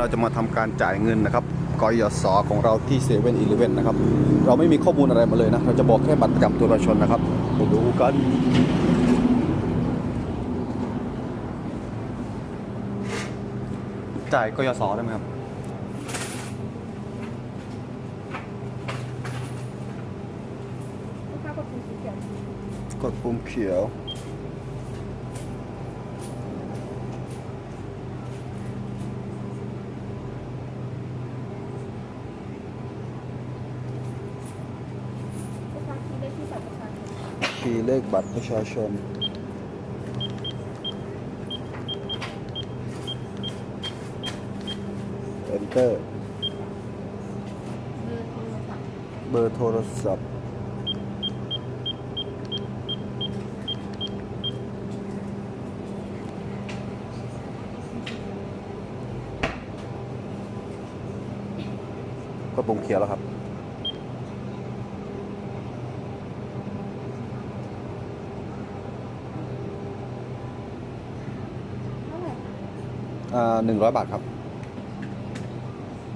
เราจะมาทำการจ่ายเงินนะครับกยศของเราที่เซเว่นอีเลเว่นนะครับ เราไม่มีข้อมูลอะไรมาเลยนะ เราจะบอกแค่บัตรประจำตัวประชาชนนะครับไปดูกันจ่ายกยศได้ไหมครับลูกค้ากดปุ่มสีเขียว กดปุ่มเขียว ลูกค้าคีย์เลขที่บัตรประชาช นคีย์เลขบัตรประชาชน enter เบอร์เบอร์โทรศัพท์ ก็ปุ่มเขียวแล้วครับ เท่าไหร่คะ อ่า หนึ่งร้อยบาทครับ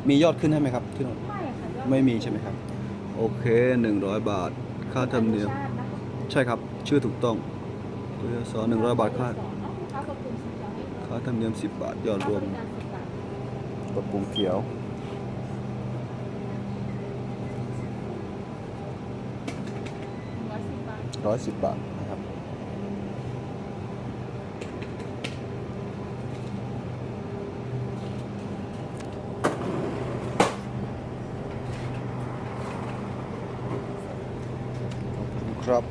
มียอดขึ้นให้ไหมครับที่โน่นไม่ค่ะยอดไม่มีใช่ไหมครับ โอเคหนึ่งร้อยบาท ค่าธรรมเนียม ชาตินะคะใช่ครับ ชื่อถูกต้องกยศหนึ่งร้อยบาทค่าลูกค้ากดปุ่มสีเขียวให้ค่าธรรมเนียมสิบบาท ยอดรวมค่าบริการสิบบาทกดปุ่มเขียวร้อยสิบบาท ร้อยสิบบาท drop